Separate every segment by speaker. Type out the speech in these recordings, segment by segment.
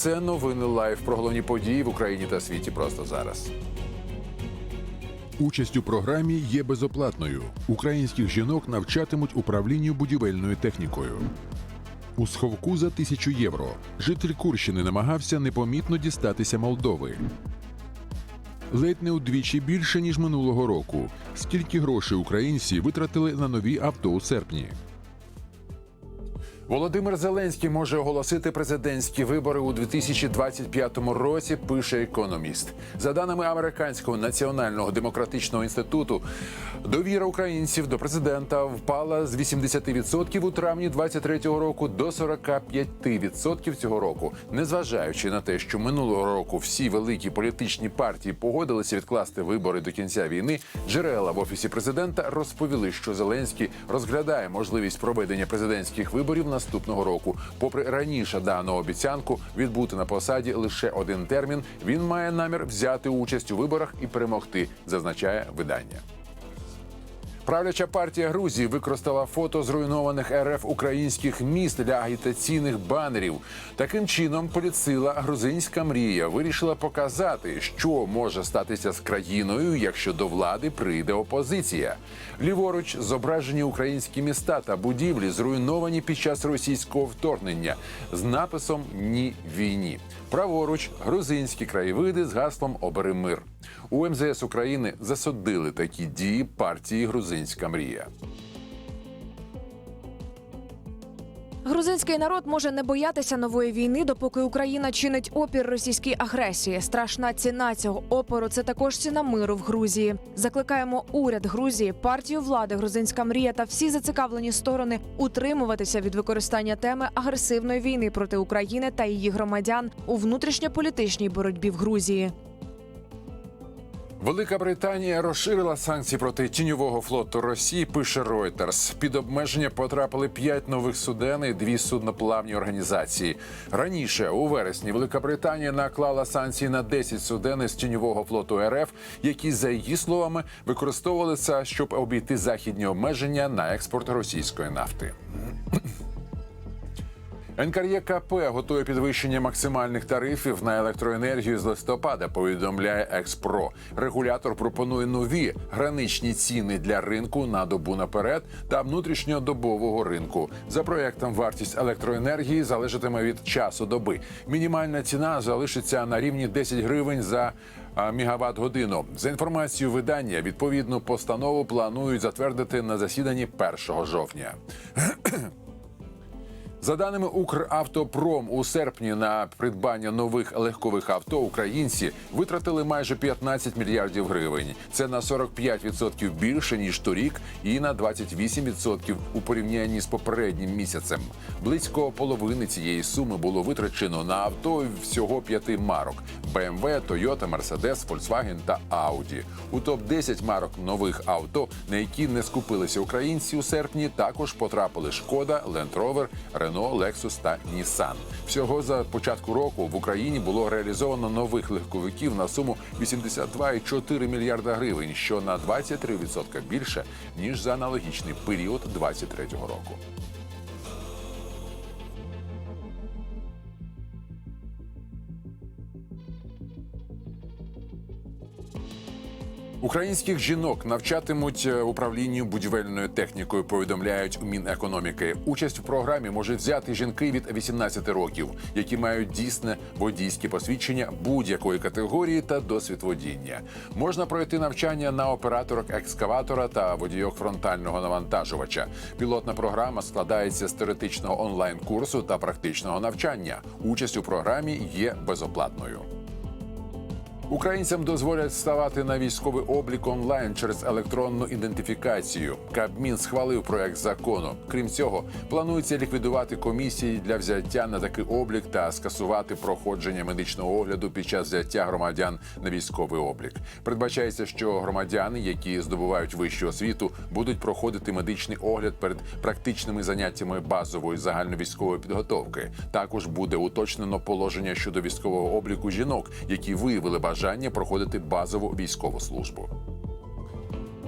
Speaker 1: це новини лайв про головні події в Україні та світі просто зараз.
Speaker 2: Участь у програмі є безоплатною. Українських жінок навчатимуть управлінню будівельною технікою. У сховку за тисячу євро житель Курщини намагався непомітно дістатися Молдови. Ледь не удвічі більше ніж минулого року. Скільки грошей українці витратили на нові авто у серпні?
Speaker 1: Володимир Зеленський може оголосити президентські вибори у 2025 році. Пише економіст. За даними американського національного демократичного інституту, довіра українців до президента впала з 80% у травні 23-го року до 45% цього року, незважаючи на те, що минулого року всі великі політичні партії погодилися відкласти вибори до кінця війни. Джерела в офісі президента розповіли, що Зеленський розглядає можливість проведення президентських виборів наступного року. Попри раніше дану обіцянку відбути на посаді лише один термін, він має намір взяти участь у виборах і перемогти, зазначає видання. Правляча партія Грузії використала фото зруйнованих РФ українських міст для агітаційних банерів. Таким чином, поліцила грузинська мрія вирішила показати, що може статися з країною, якщо до влади прийде опозиція. Ліворуч зображені українські міста та будівлі, зруйновані під час російського вторгнення з написом Ні війні. Праворуч грузинські краєвиди з гаслом Обери мир. У МЗС України засудили такі дії партії Грузинська мрія.
Speaker 3: Грузинський народ може не боятися нової війни, допоки Україна чинить опір російській агресії. Страшна ціна цього опору це також ціна миру в Грузії. Закликаємо уряд Грузії, партію влади, грузинська мрія та всі зацікавлені сторони утримуватися від використання теми агресивної війни проти України та її громадян у внутрішньополітичній боротьбі в Грузії.
Speaker 1: Велика Британія розширила санкції проти тіньового флоту Росії. Пише Reuters. Під обмеження потрапили п'ять нових суден і дві судноплавні організації. Раніше у вересні Велика Британія наклала санкції на 10 суден із тіньового флоту РФ, які за її словами використовувалися, щоб обійти західні обмеження на експорт російської нафти. НКРЄКП готує підвищення максимальних тарифів на електроенергію з листопада. Повідомляє Експро. Регулятор пропонує нові граничні ціни для ринку на добу наперед та внутрішньодобового ринку. За проектом вартість електроенергії залежатиме від часу доби. Мінімальна ціна залишиться на рівні 10 гривень за а, мегаватт годину. За інформацією видання, відповідну постанову планують затвердити на засіданні 1 жовтня. За даними Укравтопром, у серпні на придбання нових легкових авто українці витратили майже 15 мільярдів гривень. Це на 45% більше ніж торік, і на 28% у порівнянні з попереднім місяцем. Близько половини цієї суми було витрачено на авто всього п'яти марок: BMW, Toyota, Mercedes, Volkswagen та Audi. У топ 10 марок нових авто, на які не скупилися українці у серпні, також потрапили Шкода, Land Rover, Renault, Lexus та Nissan. Всього за початку року в Україні було реалізовано нових легковиків на суму 82,4 мільярда гривень, що на 23% більше ніж за аналогічний період 2023 року. Українських жінок навчатимуть е, управлінню будівельною технікою. Повідомляють у Мінекономіки. Участь в програмі можуть взяти жінки від 18 років, які мають дійсне водійське посвідчення будь-якої категорії та досвід водіння. Можна пройти навчання на операторок екскаватора та водійок фронтального навантажувача. Пілотна програма складається з теоретичного онлайн-курсу та практичного навчання. Участь у програмі є безоплатною. Українцям дозволять ставати на військовий облік онлайн через електронну ідентифікацію. Кабмін схвалив проект закону. Крім цього, планується ліквідувати комісії для взяття на такий облік та скасувати проходження медичного огляду під час взяття громадян на військовий облік. Передбачається, що громадяни, які здобувають вищу освіту, будуть проходити медичний огляд перед практичними заняттями базової загальновійськової підготовки. Також буде уточнено положення щодо військового обліку жінок, які виявили бажання проходити базову військову службу.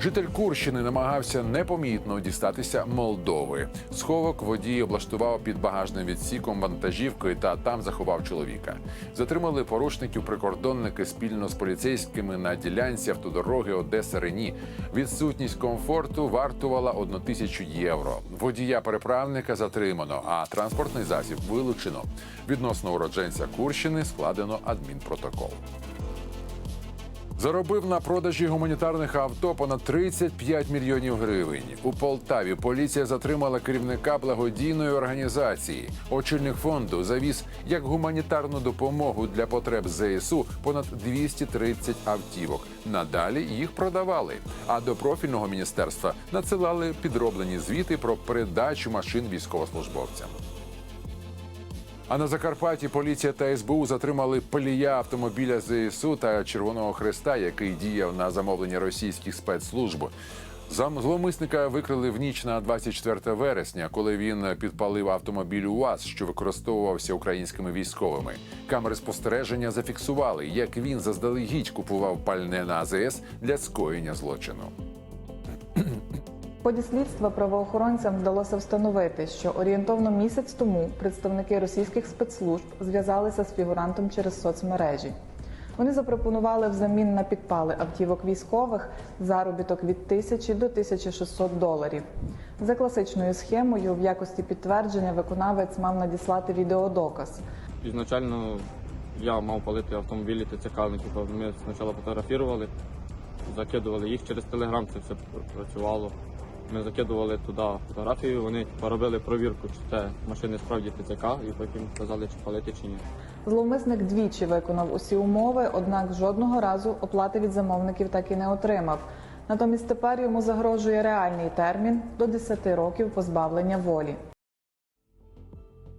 Speaker 1: Житель Курщини намагався непомітно дістатися Молдови. Сховок водій облаштував під багажним відсіком вантажівкою та там заховав чоловіка. Затримали порушників прикордонники спільно з поліцейськими на ділянці автодороги Одеса Рені. Відсутність комфорту вартувала одну тисячу євро. Водія переправника затримано, а транспортний засіб вилучено. Відносно уродженця Курщини складено адмінпротокол. Заробив на продажі гуманітарних авто понад 35 мільйонів гривень. У Полтаві поліція затримала керівника благодійної організації. Очільник фонду завіз як гуманітарну допомогу для потреб ЗСУ понад 230 автівок. Надалі їх продавали. А до профільного міністерства надсилали підроблені звіти про передачу машин військовослужбовцям. А на Закарпатті поліція та СБУ затримали палія автомобіля ЗСУ та Червоного Хреста, який діяв на замовлення російських спецслужб. Зловмисника викрили в ніч на 24 вересня, коли він підпалив автомобіль УАЗ, що використовувався українськими військовими. Камери спостереження зафіксували, як він заздалегідь купував пальне на АЗС для скоєння злочину.
Speaker 4: В ході слідства правоохоронцям вдалося встановити, що орієнтовно місяць тому представники російських спецслужб зв'язалися з фігурантом через соцмережі. Вони запропонували взамін на підпали автівок військових заробіток від 1000 до 1600 доларів. За класичною схемою, в якості підтвердження виконавець мав надіслати відеодоказ.
Speaker 5: Ізначально я мав палити автомобілі ТЦКників. Ми спочатку фотографували, закидували їх через телеграм, це все працювало. Ми закидували туди фотографію, вони поробили провірку, чи це машини справді ТЦК, і потім сказали, чи палити, чи ні.
Speaker 4: Зловмисник двічі виконав усі умови, однак жодного разу оплати від замовників так і не отримав. Натомість тепер йому загрожує реальний термін до 10 років позбавлення волі.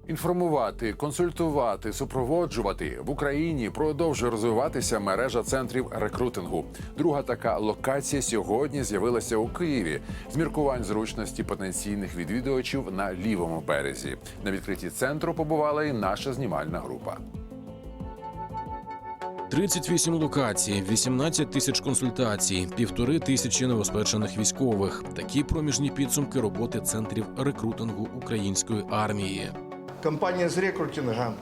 Speaker 1: Інформувати, консультувати, супроводжувати в Україні продовжує розвиватися мережа центрів рекрутингу. Друга така локація сьогодні з'явилася у Києві з міркувань зручності потенційних відвідувачів на лівому березі. На відкритті центру побувала і наша знімальна група.
Speaker 6: 38 локацій, 18 тисяч консультацій, півтори тисячі новоспечених військових. Такі проміжні підсумки роботи центрів рекрутингу української армії.
Speaker 7: Кампанія з рекрутинга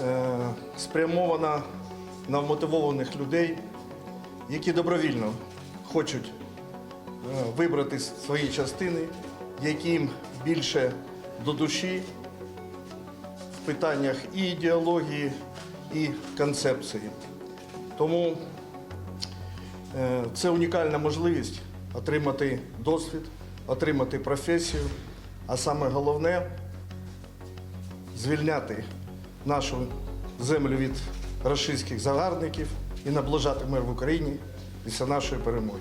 Speaker 7: е, спрямована на мотивованих людей, які добровільно хочуть е, вибрати свої частини, яким більше до душі в питаннях і ідеології, і концепції. Тому е, це унікальна можливість отримати досвід, отримати професію, а саме головне звільняти нашу землю від рашистських загарбників і наближати мир в Україні після нашої перемоги.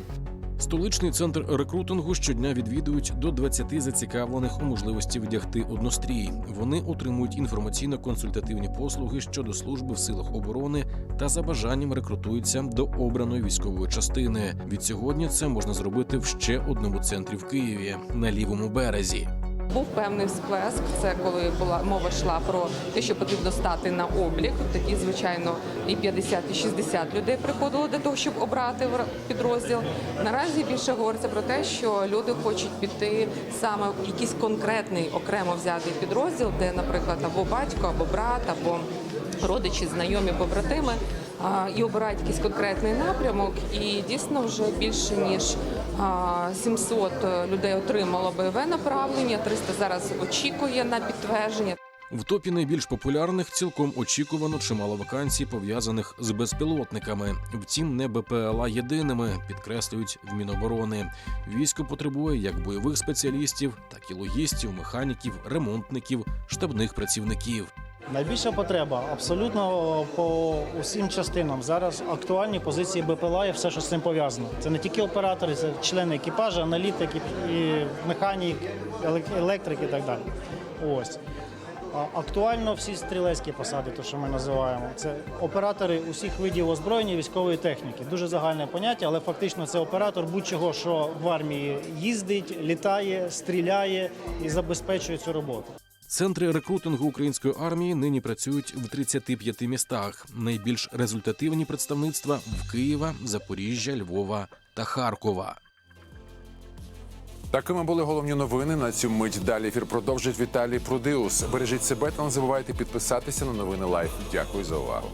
Speaker 6: Столичний центр рекрутингу щодня відвідують до 20 зацікавлених у можливості вдягти однострій. Вони отримують інформаційно-консультативні послуги щодо служби в силах оборони та за бажанням рекрутуються до обраної військової частини. Від сьогодні це можна зробити в ще одному центрі в Києві на лівому березі.
Speaker 8: Був певний сплеск. Це коли була мова йшла про те, що потрібно стати на облік. Тоді, звичайно, і 50, і 60 людей приходило для того, щоб обрати підрозділ. Наразі більше говориться про те, що люди хочуть піти саме в якийсь конкретний окремо взятий підрозділ, де, наприклад, або батько, або брат, або родичі, знайомі, побратими. І обирають якийсь конкретний напрямок, і дійсно вже більше ніж 700 людей отримало бойове направлення. 300 зараз очікує на підтвердження.
Speaker 6: В топі найбільш популярних цілком очікувано чимало вакансій, пов'язаних з безпілотниками. Втім, не БПЛА єдиними, підкреслюють в Міноборони. Військо потребує як бойових спеціалістів, так і логістів, механіків, ремонтників, штабних працівників.
Speaker 9: Найбільша потреба абсолютно по усім частинам. Зараз актуальні позиції БПЛА і все, що з цим пов'язано. Це не тільки оператори, це члени екіпажу, аналітик, і- і механік, елек- електрик і так далі. Ось. Актуально всі стрілецькі посади, то що ми називаємо. Це оператори усіх видів озброєння і військової техніки. Дуже загальне поняття, але фактично це оператор будь-чого, що в армії їздить, літає, стріляє і забезпечує цю роботу.
Speaker 6: Центри рекрутингу української армії нині працюють в 35 містах. Найбільш результативні представництва в Києва, Запоріжжя, Львова та Харкова.
Speaker 1: Такими були головні новини. На цю мить далі ефір продовжить Віталій Прудиус. Бережіть себе та не забувайте підписатися на новини Лайф. Дякую за увагу.